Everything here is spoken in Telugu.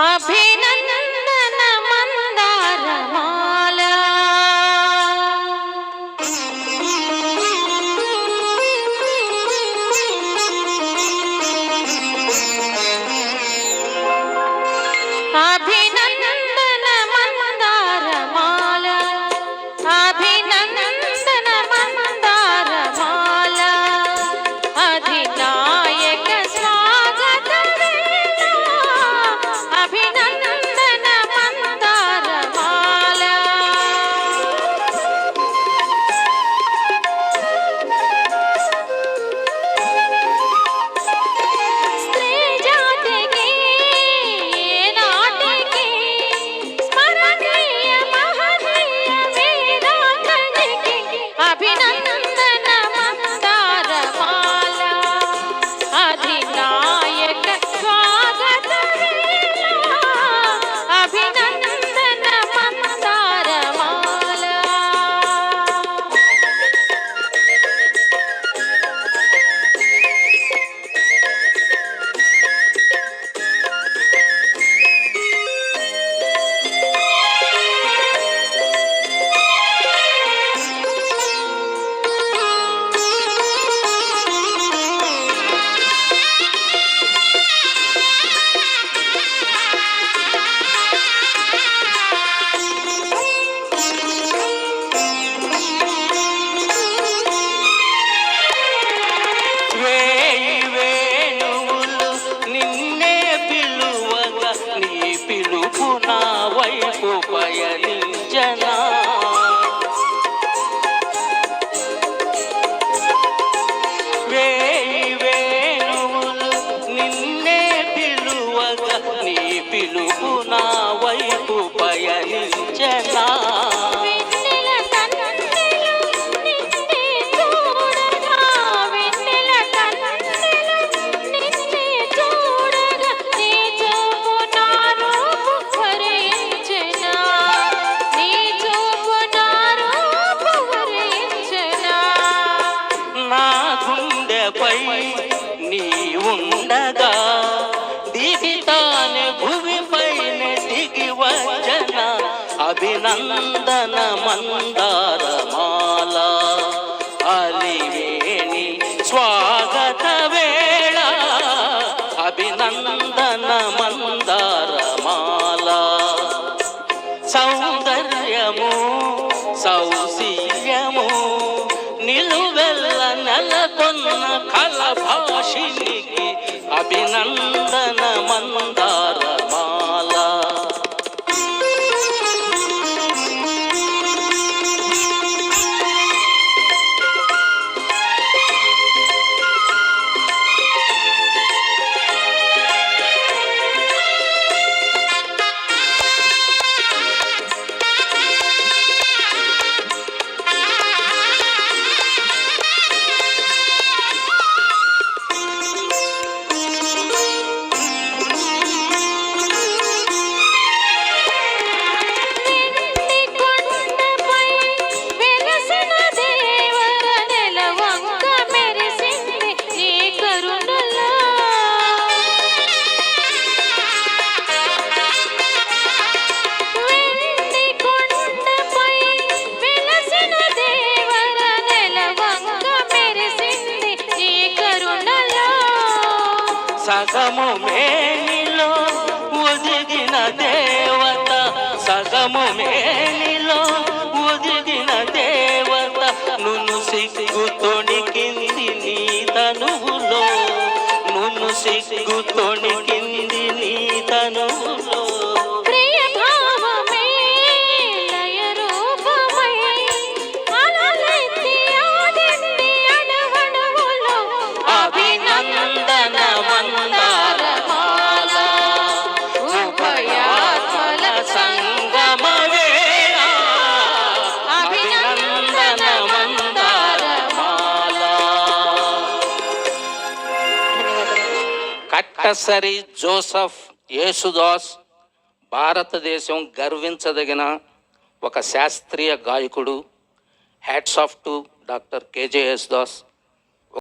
अभिनंदन मंदार పై నీ ఉండగా దిగితానే భూమిపైన దిగి వచ్చన అభినందన మందా. ಕನ್ನ ಕಲಭಾಷಿಣಿಗೆ ಅಭಿನಂದನ ಮಂದ సగము మేనిలో ఒదిగిన దేవత. సగము మేనిలో ఒదిగిన దేవత. నును సిగ్గు తొణికింది నీ తనువులో. నును సిగ్గు తొణికి అటసరి జోసఫ్ యేసుదాస్ భారతదేశం గర్వించదగిన ఒక శాస్త్రీయ గాయకుడు. Hats off to doctor KJ Yesudas